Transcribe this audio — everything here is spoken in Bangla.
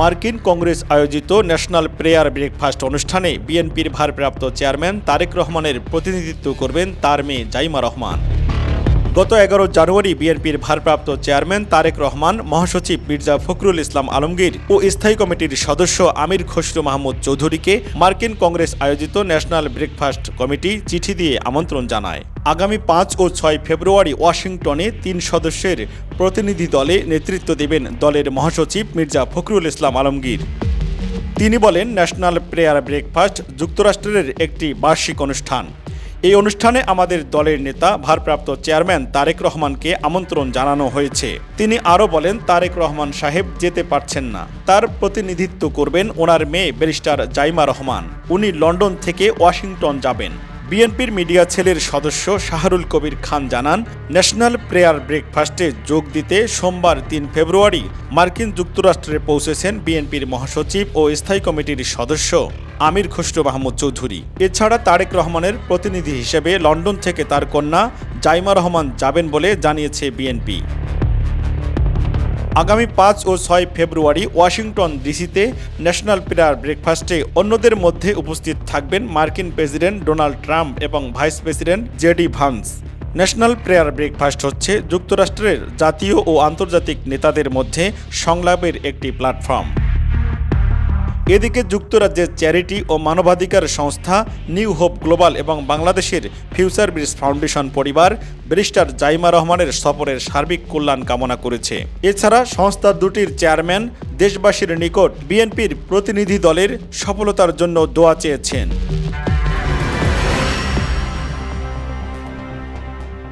মার্কিন কংগ্রেস আয়োজিত ন্যাশনাল প্রেয়ার ব্রেকফাস্ট অনুষ্ঠানে বিএনপির ভারপ্রাপ্ত চেয়ারম্যান তারেক রহমানের প্রতিনিধিত্ব করবেন তার মেয়ে জাইমা রহমান। গত এগারো জানুয়ারি বিএনপির ভারপ্রাপ্ত চেয়ারম্যান তারেক রহমান, মহাসচিব মির্জা ফখরুল ইসলাম আলমগীর ও স্থায়ী কমিটির সদস্য আমির খসরু মাহমুদ চৌধুরীকে মার্কিন কংগ্রেস আয়োজিত ন্যাশনাল ব্রেকফাস্ট কমিটি চিঠি দিয়ে আমন্ত্রণ জানায়। আগামী পাঁচ ও ছয় ফেব্রুয়ারি ওয়াশিংটনে তিন সদস্যের প্রতিনিধি দলে নেতৃত্ব দেবেন দলের মহাসচিব মির্জা ফখরুল ইসলাম আলমগীর। তিনি বলেন, ন্যাশনাল প্রেয়ার ব্রেকফাস্ট যুক্তরাষ্ট্রের একটি বার্ষিক অনুষ্ঠান। এই অনুষ্ঠানে আমাদের দলের নেতা, ভারপ্রাপ্ত চেয়ারম্যান তারেক রহমানকে আমন্ত্রণ জানানো হয়েছে। তিনি আরও বলেন, তারেক রহমান সাহেব যেতে পারছেন না। তার প্রতিনিধিত্ব করবেন ওনার মেয়ে ব্যারিস্টার জাইমা রহমান। উনি লন্ডন থেকে ওয়াশিংটন যাবেন। বিএনপির মিডিয়া সেলের সদস্য শাহরুল কবির খান জানান, ন্যাশনাল প্রেয়ার ব্রেকফাস্টে যোগ দিতে সোমবার তিন ফেব্রুয়ারি মার্কিন যুক্তরাষ্ট্রে পৌঁছেছেন বিএনপির মহাসচিব ও স্থায়ী কমিটির সদস্য আমির খসরু মাহমুদ চৌধুরী। এছাড়া তারেক রহমানের প্রতিনিধি হিসেবে লন্ডন থেকে তার কন্যা জাইমা রহমান যাবেন বলে জানিয়েছে বিএনপি। আগামী পাঁচ ও ছয় ফেব্রুয়ারি ওয়াশিংটন ডিসিতে ন্যাশনাল প্রেয়ার ব্রেকফাস্টে অন্যদের মধ্যে উপস্থিত থাকবেন মার্কিন প্রেসিডেন্ট ডোনাল্ড ট্রাম্প এবং vice president JD Vance. National prayer breakfast হচ্ছে যুক্তরাষ্ট্রের জাতীয় ও আন্তর্জাতিক নেতাদের মধ্যে সংলাপের একটি প্ল্যাটফর্ম। এদিকে যুক্তরাজ্যের চ্যারিটি ও মানবাধিকার সংস্থা নিউ হোপ গ্লোবাল এবং বাংলাদেশের ফিউচার ব্রিজ ফাউন্ডেশন পরিবার ব্যারিস্টার জাইমা রহমানের সফরের সার্বিক কল্যাণ কামনা করেছে। এছাড়া সংস্থা দুটির চেয়ারম্যান দেশবাসীর নিকট বিএনপির প্রতিনিধি দলের সফলতার জন্য দোয়া চেয়েছেন।